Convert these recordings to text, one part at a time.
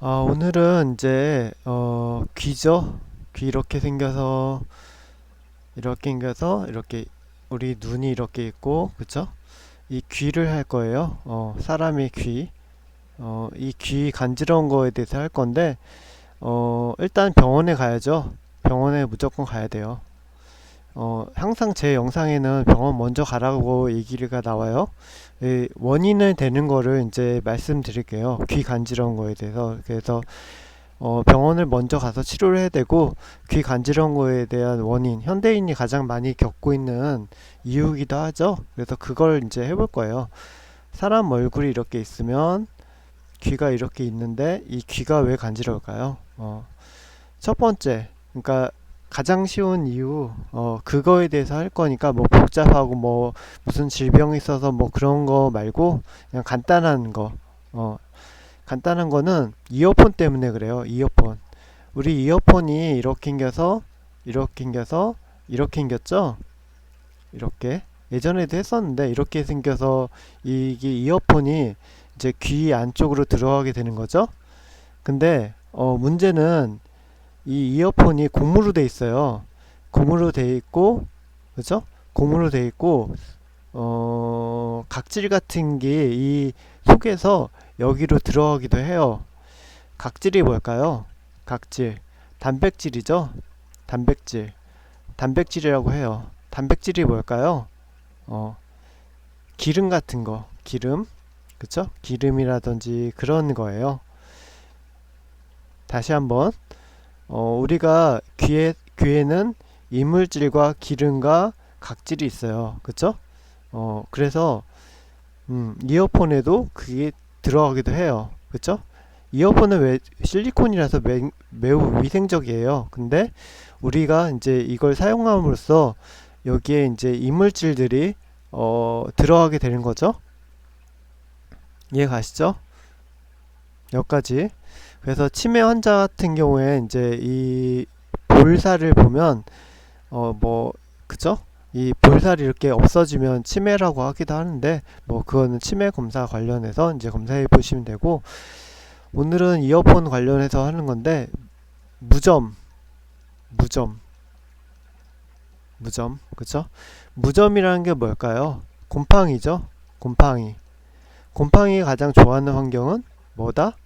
아, 오늘은 이제 어, 귀죠. 귀 이렇게 생겨서 이렇게 생겨서 이렇게 우리 눈이 이렇게 있고, 그쵸? 이 귀를 할 거예요. 어, 사람의 귀. 어, 이 귀 간지러운 거에 대해서 할 건데, 어, 일단 병원에 가야죠. 병원에 무조건 가야 돼요. 어, 항상 제 영상에는 병원 먼저 가라고 얘기가 나와요. 이 원인을 되는 거를 이제 말씀드릴게요. 귀 간지러운 거에 대해서. 그래서 어, 병원을 먼저 가서 치료를 해야 되고 귀 간지러운 거에 대한 원인, 현대인이 가장 많이 겪고 있는 이유기도 하죠. 그래서 그걸 이제 해볼 거예요. 사람 얼굴이 이렇게 있으면 귀가 이렇게 있는데 이 귀가 왜 간지러울까요? 어, 첫 번째, 그러니까 가장 쉬운 이유, 어, 그거에 대해서 할 거니까 뭐 복잡하고 뭐 무슨 질병이 있어서 뭐 그런 거 말고 그냥 간단한 거, 어, 간단한 거는 이어폰 때문에 그래요. 이어폰. 우리 이어폰이 이렇게 생겨서 이렇게 생겨서 이렇게 생겼죠? 이렇게. 예전에도 했었는데 이렇게 생겨서 이게 이어폰이 이제 귀 안쪽으로 들어가게 되는 거죠. 근데 어 문제는 이 이어폰이 고무로 돼 있어요. 고무로 돼 있고 그죠? 고무로 돼 있고 어 각질 같은 게 이 속에서 여기로 들어가기도 해요. 각질이 뭘까요? 각질. 단백질이죠? 단백질. 단백질이라고 해요. 단백질이 뭘까요? 어, 기름 같은 거. 기름. 그쵸? 기름이라든지 그런 거예요. 다시 한번. 어, 우리가 귀에, 귀에는 이물질과 기름과 각질이 있어요. 그쵸? 어, 그래서, 음, 이어폰에도 그게 들어가기도 해요. 그쵸? 이어폰은 왜 실리콘이라서 매, 매우 위생적이에요. 근데 우리가 이제 이걸 사용함으로써 여기에 이제 이물질들이 어, 들어가게 되는 거죠. 이해 가시죠? 여기까지. 그래서 치매 환자 같은 경우에 이제 이 볼살을 보면 어 뭐 그죠? 이 볼살이 이렇게 없어지면 치매라고 하기도 하는데 뭐 그거는 치매 검사 관련해서 이제 검사해 보시면 되고 오늘은 이어폰 관련해서 하는 건데 무점 무점 무점 그쵸? 무점이라는 게 뭘까요? 곰팡이죠? 곰팡이 곰팡이가 가장 좋아하는 환경은 뭐다?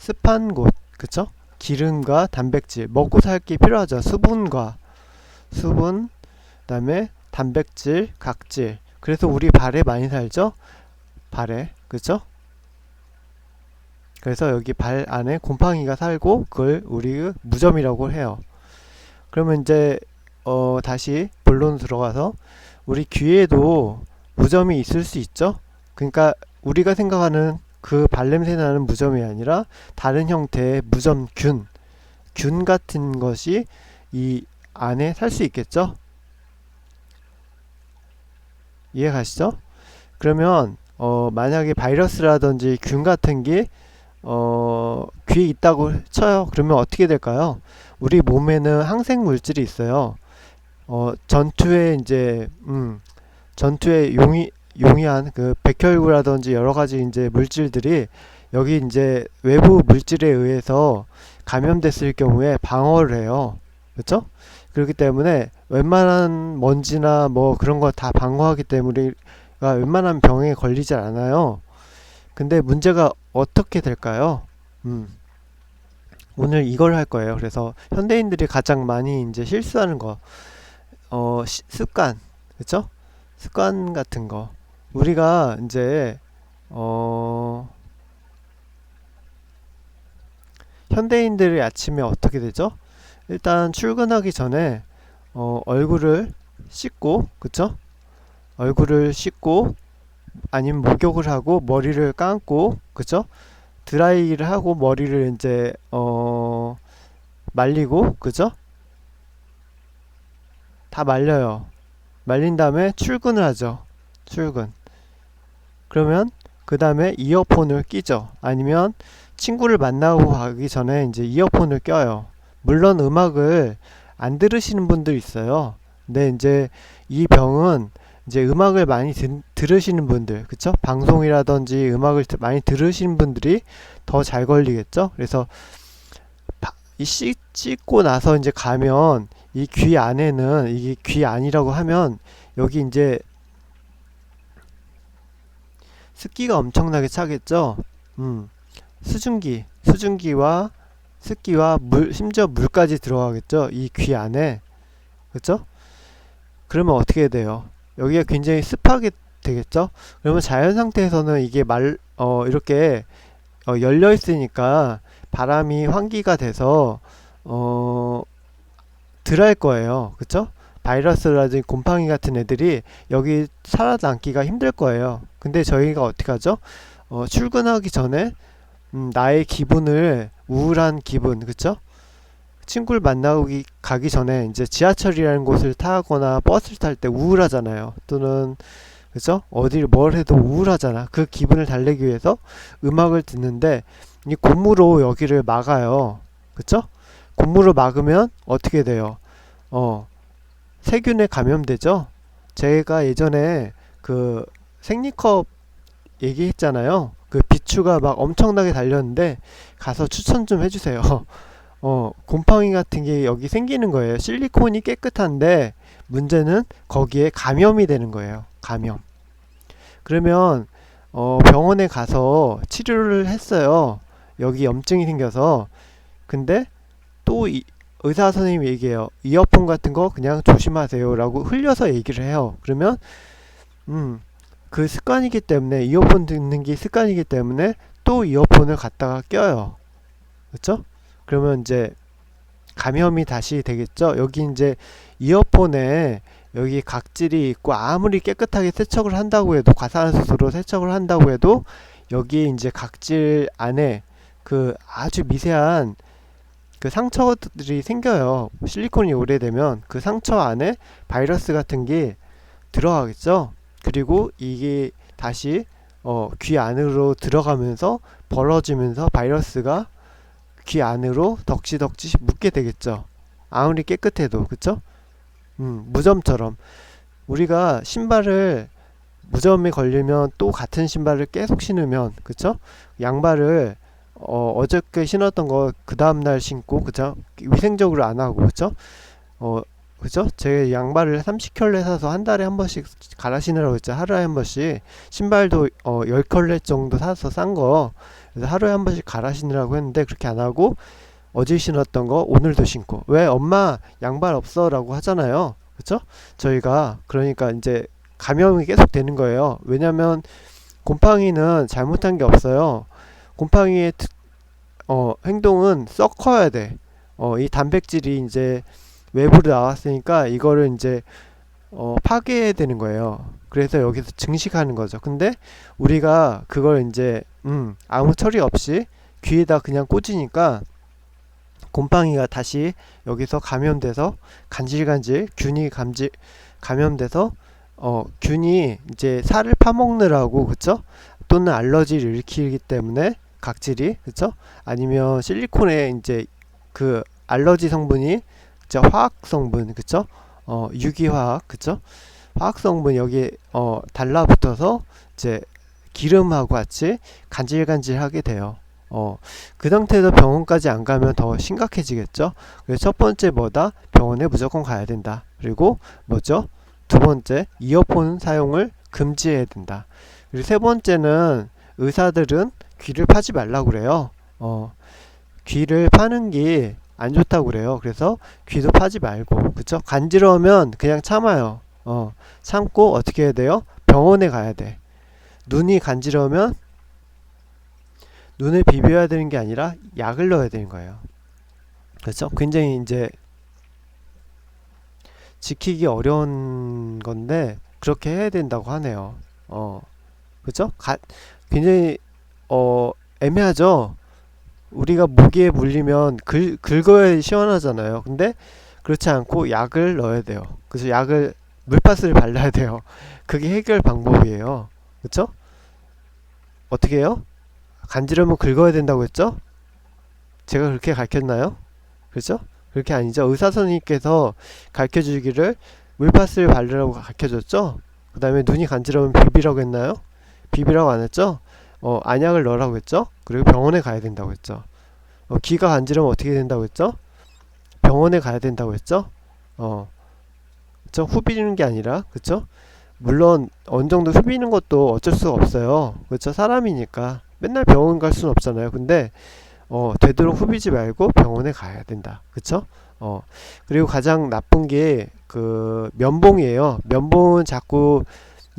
습한 곳, 그쵸? 기름과 단백질, 먹고 살기 필요하죠. 수분과 수분, 그다음에 단백질, 각질. 그래서 우리 발에 많이 살죠? 발에, 그쵸? 그래서 여기 발 안에 곰팡이가 살고 그걸 우리 무좀이라고 해요. 그러면 이제 어 다시 본론 들어가서 우리 귀에도 무좀이 있을 수 있죠? 그러니까 우리가 생각하는 그 발냄새 나는 무좀이 아니라 다른 형태의 무좀균, 균 같은 것이 이 안에 살 수 있겠죠? 이해 가시죠? 그러면 어 만약에 바이러스라든지 균 같은 게 어, 귀에 있다고 쳐요. 그러면 어떻게 될까요? 우리 몸에는 항생 물질이 있어요. 어, 전투에 이제 음, 전투에 용이 용이한 그 백혈구라든지 여러 가지 이제 물질들이 여기 이제 외부 물질에 의해서 감염됐을 경우에 방어를 해요. 그렇죠? 그렇기 때문에 웬만한 먼지나 뭐 그런 거 다 방어하기 때문에 웬만한 병에 걸리지 않아요. 근데 문제가 어떻게 될까요? 음. 오늘 이걸 할 거예요. 그래서 현대인들이 가장 많이 이제 실수하는 거, 어, 시- 습관, 그쵸? 습관 같은 거. 우리가 이제, 어, 현대인들이 아침에 어떻게 되죠? 일단 출근하기 전에, 어, 얼굴을 씻고, 그쵸? 얼굴을 씻고, 아니면 목욕을 하고 머리를 감고 그죠? 드라이를 하고 머리를 이제 어 말리고 그죠? 다 말려요. 말린 다음에 출근을 하죠. 출근. 그러면 그 다음에 이어폰을 끼죠. 아니면 친구를 만나고 가기 전에 이제 이어폰을 껴요. 물론 음악을 안 들으시는 분들 있어요. 근데 이제 이 병은 이제 음악을 많이 든- 들으시는 분들, 그쵸? 방송이라든지 음악을 드- 많이 들으시는 분들이 더 잘 걸리겠죠? 그래서 바- 이 씻, 씻고 나서 이제 가면 이 귀 안에는 이게 귀 안이라고 하면 여기 이제 습기가 엄청나게 차겠죠? 음, 수증기, 수증기와 습기와 물, 심지어 물까지 들어가겠죠? 이 귀 안에. 그쵸? 그러면 어떻게 돼요? 여기가 굉장히 습하게 되겠죠? 그러면 자연 상태에서는 이게 말, 어, 이렇게 어, 열려 있으니까 바람이 환기가 돼서 어, 덜할 거예요. 그쵸? 바이러스라든지 곰팡이 같은 애들이 여기 살아남기가 힘들 거예요. 근데 저희가 어떻게 하죠? 어, 출근하기 전에 음, 나의 기분을 우울한 기분, 그쵸? 친구를 만나기 가기 전에 이제 지하철이라는 곳을 타거나 버스를 탈 때 우울하잖아요. 또는 그죠? 어디를 뭘 해도 우울하잖아. 그 기분을 달래기 위해서 음악을 듣는데 이 고무로 여기를 막아요. 그쵸? 고무로 막으면 어떻게 돼요? 어, 세균에 감염되죠? 제가 예전에 그 생리컵 얘기했잖아요. 그 비추가 막 엄청나게 달렸는데 가서 추천 좀 해주세요. 어, 곰팡이 같은 게 여기 생기는 거예요. 실리콘이 깨끗한데 문제는 거기에 감염이 되는 거예요. 감염. 그러면 어, 병원에 가서 치료를 했어요. 여기 염증이 생겨서. 근데 또 이, 의사 선생님이 얘기해요. 이어폰 같은 거 그냥 조심하세요라고 흘려서 얘기를 해요. 그러면 음, 그 습관이기 때문에 이어폰 듣는 게 습관이기 때문에 또 이어폰을 갖다가 껴요. 그렇죠? 그러면 이제 감염이 다시 되겠죠. 여기 이제 이어폰에 여기 각질이 있고 아무리 깨끗하게 세척을 한다고 해도 과산화수소로 세척을 한다고 해도 여기 이제 각질 안에 그 아주 미세한 그 상처들이 생겨요. 실리콘이 오래되면 그 상처 안에 바이러스 같은 게 들어가겠죠. 그리고 이게 다시 어, 귀 안으로 들어가면서 벌어지면서 바이러스가 귀 안으로 덕지덕지 묻게 되겠죠. 아무리 깨끗해도 그쵸? 음, 무좀처럼 우리가 신발을 무좀에 걸리면 또 같은 신발을 계속 신으면 그쵸? 양발을 어, 어저께 신었던 거 그 다음날 신고 그죠? 위생적으로 안 하고 그쵸? 어, 그죠? 제 양발을 30켤레 사서 한 달에 한 번씩 갈아 신으라고 했죠. 하루에 한 번씩 신발도 어, 10켤레 정도 사서 싼 거 그래서 하루에 한 번씩 갈아 신으라고 했는데 그렇게 안 하고 어제 신었던 거 오늘도 신고 왜 엄마 양발 없어 라고 하잖아요 그쵸 저희가 그러니까 이제 감염이 계속 되는 거예요 왜냐면 곰팡이는 잘못한 게 없어요 곰팡이의 특- 어, 행동은 썩 커야 돼. 어, 이 단백질이 이제 외부로 나왔으니까 이거를 이제 어, 파괴해야 되는 거예요. 그래서 여기서 증식하는 거죠. 근데 우리가 그걸 이제 음, 아무 처리 없이 귀에다 그냥 꽂으니까 곰팡이가 다시 여기서 감염돼서 간질간질 균이 감질 감염돼서 어 균이 이제 살을 파먹느라고 그쵸? 또는 알러지를 일으키기 때문에 각질이 그쵸 아니면 실리콘에 이제 그 알러지 성분이 저 화학 성분 그쵸 어 유기화학 그쵸 화학 성분 여기 어 달라붙어서 이제 기름하고 같이 간질간질하게 돼요. 어, 그 상태에서 병원까지 안 가면 더 심각해지겠죠? 그래서 첫 번째 뭐다? 병원에 무조건 가야 된다. 그리고 뭐죠? 두 번째, 이어폰 사용을 금지해야 된다. 그리고 세 번째는 의사들은 귀를 파지 말라고 그래요. 어, 귀를 파는 게 안 좋다고 그래요. 그래서 귀도 파지 말고, 그쵸? 간지러우면 그냥 참아요. 어, 참고 어떻게 해야 돼요? 병원에 가야 돼. 눈이 간지러우면 눈을 비벼야 되는 게 아니라 약을 넣어야 되는 거예요. 그렇죠? 굉장히 이제 지키기 어려운 건데 그렇게 해야 된다고 하네요. 어, 그렇죠? 가, 굉장히 어 애매하죠. 우리가 모기에 물리면 긁, 긁어야 시원하잖아요. 근데 그렇지 않고 약을 넣어야 돼요. 그래서 약을 물파스를 발라야 돼요. 그게 해결 방법이에요. 그쵸? 어떻게 해요? 간지러면 긁어야 된다고 했죠? 제가 그렇게 가르쳤나요? 그렇죠? 그렇게 아니죠. 의사 선생님께서 가르쳐 주기를 물파스를 바르라고 가르쳐 줬죠? 그 다음에 눈이 간지러우면 비비라고 했나요? 비비라고 안 했죠? 어, 안약을 넣으라고 했죠? 그리고 병원에 가야 된다고 했죠? 어, 귀가 간지러우면 어떻게 된다고 했죠? 병원에 가야 된다고 했죠? 어, 그쵸? 후비는 게 아니라, 그쵸? 물론 어느 정도 후비는 것도 어쩔 수가 없어요. 그쵸? 사람이니까 맨날 병원 갈 수는 없잖아요. 근데 어, 되도록 후비지 말고 병원에 가야 된다. 그쵸? 어, 그리고 가장 나쁜 게 그 면봉이에요. 면봉은 자꾸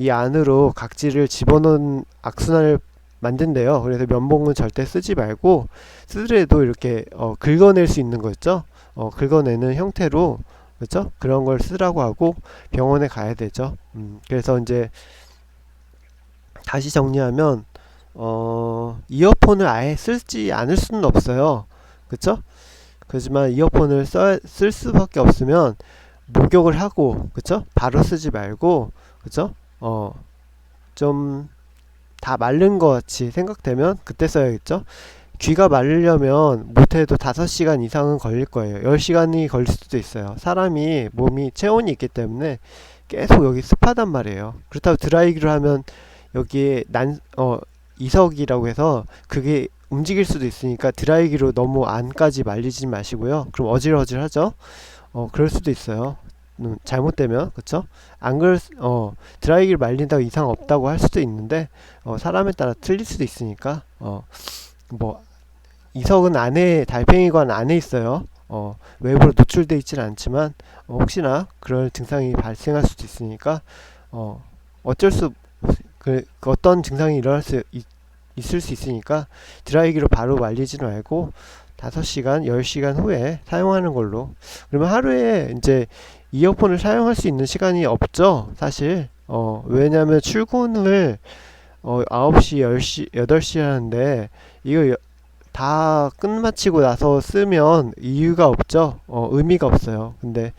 이 안으로 각질을 집어넣은 악순환을 만든대요. 그래서 면봉은 절대 쓰지 말고 쓰더라도 이렇게 어, 긁어낼 수 있는 거 있죠? 어, 긁어내는 형태로 그렇죠? 그런 걸 쓰라고 하고 병원에 가야 되죠. 음, 그래서 이제 다시 정리하면 어, 이어폰을 아예 쓰지 않을 수는 없어요. 그쵸? 그렇지만 이어폰을 써, 쓸 수밖에 없으면 목욕을 하고, 그쵸? 바로 쓰지 말고, 그쵸? 어, 좀 다 마른 것 같이 생각되면 그때 써야겠죠? 귀가 마르려면 못해도 5시간 이상은 걸릴 거예요. 10시간이 걸릴 수도 있어요. 사람이 몸이 체온이 있기 때문에 계속 여기 습하단 말이에요. 그렇다고 드라이기로 하면 여기에 난, 어, 이석이라고 해서 그게 움직일 수도 있으니까 드라이기로 너무 안까지 말리지 마시고요. 그럼 어질어질하죠. 어 그럴 수도 있어요. 음, 잘못되면 그쵸? 안 그럴 수- 어 드라이기를 말린다고 이상 없다고 할 수도 있는데 어 사람에 따라 틀릴 수도 있으니까 어 뭐 이석은 안에 달팽이관 안에 있어요. 어 외부로 노출돼 있지는 않지만 어, 혹시나 그럴 증상이 발생할 수도 있으니까 어 어쩔 수 그, 그 어떤 증상이 일어날 수 있, 있을 수 있으니까 드라이기로 바로 말리지 말고 5시간, 10시간 후에 사용하는 걸로. 그러면 하루에 이제 이어폰을 사용할 수 있는 시간이 없죠, 사실. 어, 왜냐면 출근을 어, 9시, 10시, 8시 하는데 이거 여- 다 끝마치고 나서 쓰면 이유가 없죠. 어, 의미가 없어요. 근데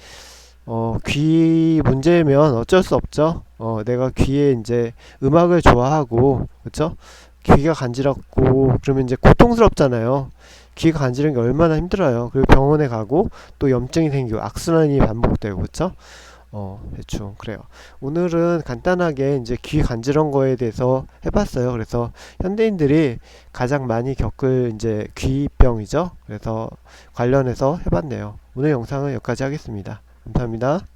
어, 귀 문제면 어쩔 수 없죠. 어, 내가 귀에 이제 음악을 좋아하고, 그쵸? 귀가 간지럽고, 그러면 이제 고통스럽잖아요. 귀가 간지르는 게 얼마나 힘들어요. 그리고 병원에 가고, 또 염증이 생기고, 악순환이 반복되고, 그쵸? 어, 대충, 그래요. 오늘은 간단하게 이제 귀 간지러운 거에 대해서 해봤어요. 그래서 현대인들이 가장 많이 겪을 이제 귀병이죠. 그래서 관련해서 해봤네요. 오늘 영상은 여기까지 하겠습니다. 감사합니다.